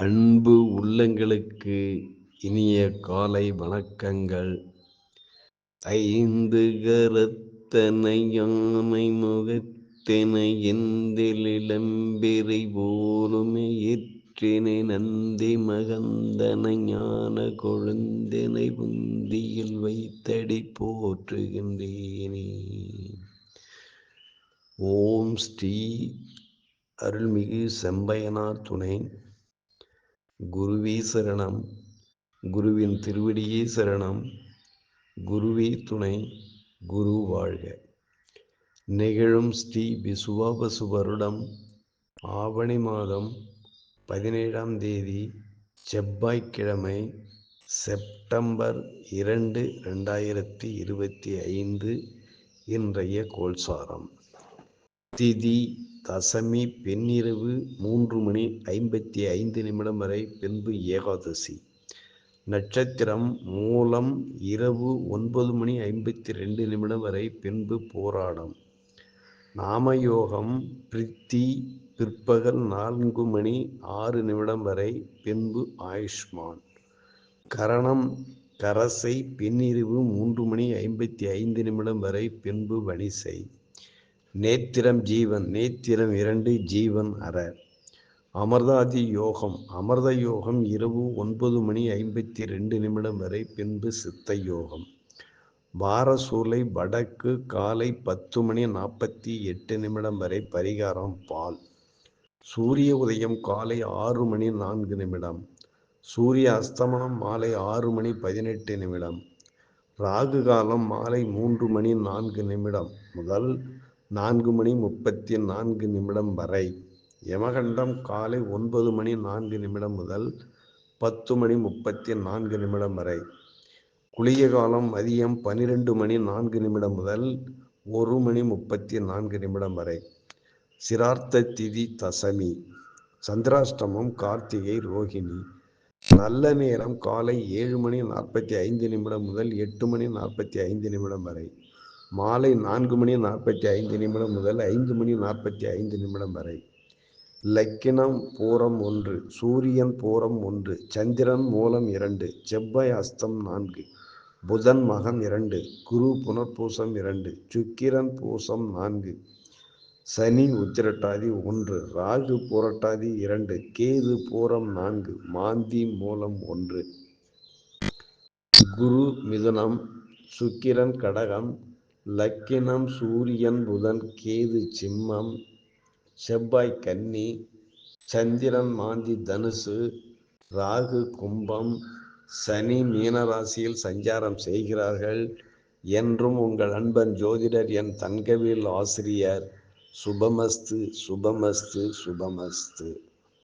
அன்பு உள்ளங்களுக்கு இனிய காலை வணக்கங்கள். ஐந்து கரத்தனை யானை முகத்தென எந்திலிளம்பிரை போலுமே ஏற்றினை நந்தி மகந்தன ஞான கொழுந்தினை புந்தியில் வைத்தடி போற்றுகின்றேனே. ஓம் ஸ்ரீ அருள்மிகு செம்பயனார் துணை. குருவே சரணம். குருவின் திருவடியே சரணம். குருவே துணை குரு வாழ்க. நிகழும் ஸ்ரீ விசுவாபசு வருடம் ஆவணி மாதம் பதினேழாம் தேதி செவ்வாய்க்கிழமை செப்டம்பர் இரண்டு ரெண்டாயிரத்தி இருபத்தி ஐந்து இன்றைய கோல்சாரம் திதி தசமி பெண்ணிரவு மூன்று மணி ஐம்பத்தி ஐந்து நிமிடம் வரை பின்பு ஏகாதசி. நட்சத்திரம் மூலம் இரவு ஒன்பது மணி ஐம்பத்தி ரெண்டு நிமிடம் வரை பின்பு போராடம். நாமயோகம் பிரித்தி பிற்பகல் நான்கு மணி ஆறு நிமிடம் வரை பின்பு ஆயுஷ்மான். கரணம் கரசை பின்னிரிவு மூன்று மணி ஐம்பத்தி ஐந்து நிமிடம் வரை பின்பு வணிசை. நேத்திரம் ஜீவன் நேத்திரம் இரண்டு ஜீவன் அற. அமர்தாதி யோகம் அமர்த யோகம் இரவு ஒன்பது மணி ஐம்பத்தி ரெண்டு நிமிடம் வரை பின்பு சித்த யோகம். பாரசூலை வடக்கு காலை பத்து மணி நாற்பத்தி எட்டு நிமிடம் வரை பரிகாரம் பால். சூரிய உதயம் காலை ஆறு மணி நான்கு நிமிடம். சூரிய அஸ்தமனம் மாலை ஆறு மணி பதினெட்டு நிமிடம். ராகு காலம் மாலை மூன்று மணி நான்கு நிமிடம். முதல் நான்கு மணி முப்பத்தி நான்கு நிமிடம் வரை. யமகண்டம் காலை ஒன்பது மணி நான்கு நிமிடம் முதல் பத்து மணி முப்பத்தி நான்கு நிமிடம் வரை. குளிய காலம் மதியம் பனிரெண்டு மணி நான்கு நிமிடம் முதல் ஒரு மணி முப்பத்தி நான்கு நிமிடம் வரை. சிரார்த்த திதி தசமி. சந்திராஷ்டமம் கார்த்திகை ரோஹிணி. நல்ல நேரம் காலை ஏழு மணி நாற்பத்தி ஐந்து நிமிடம் முதல் எட்டு மணி நாற்பத்தி ஐந்து நிமிடம் வரை. மாலை நான்கு மணி நாற்பத்தி ஐந்து நிமிடம் முதல் ஐந்து மணி நாற்பத்தி ஐந்து நிமிடம் வரை. லக்கினம் பூரம் ஒன்று சூரியன் பூரம் ஒன்று சந்திரன் மூலம் இரண்டு செவ்வாய் அஸ்தம் நான்கு புதன் மகம் இரண்டு குரு புனர்பூசம் இரண்டு சுக்கிரன் பூசம் நான்கு சனி உத்திரட்டாதி ஒன்று ராகு புரட்டாதி இரண்டு கேது பூரம் நான்கு மாந்தி மூலம் ஒன்று. குரு மிதுனம் சுக்கிரன் கடகம் லக்கினம் சூரியன் புதன் கேது சிம்மம் செவ்வாய் கன்னி சந்திரன் மாந்தி தனுசு ராகு கும்பம் சனி மீனராசியில் சஞ்சாரம் செய்கிறார்கள். என்றும் உங்கள் அன்பன் ஜோதிடர் என் தங்கவியல் ஆசிரியர் சுபமஸ்து சுபமஸ்து சுபமஸ்து.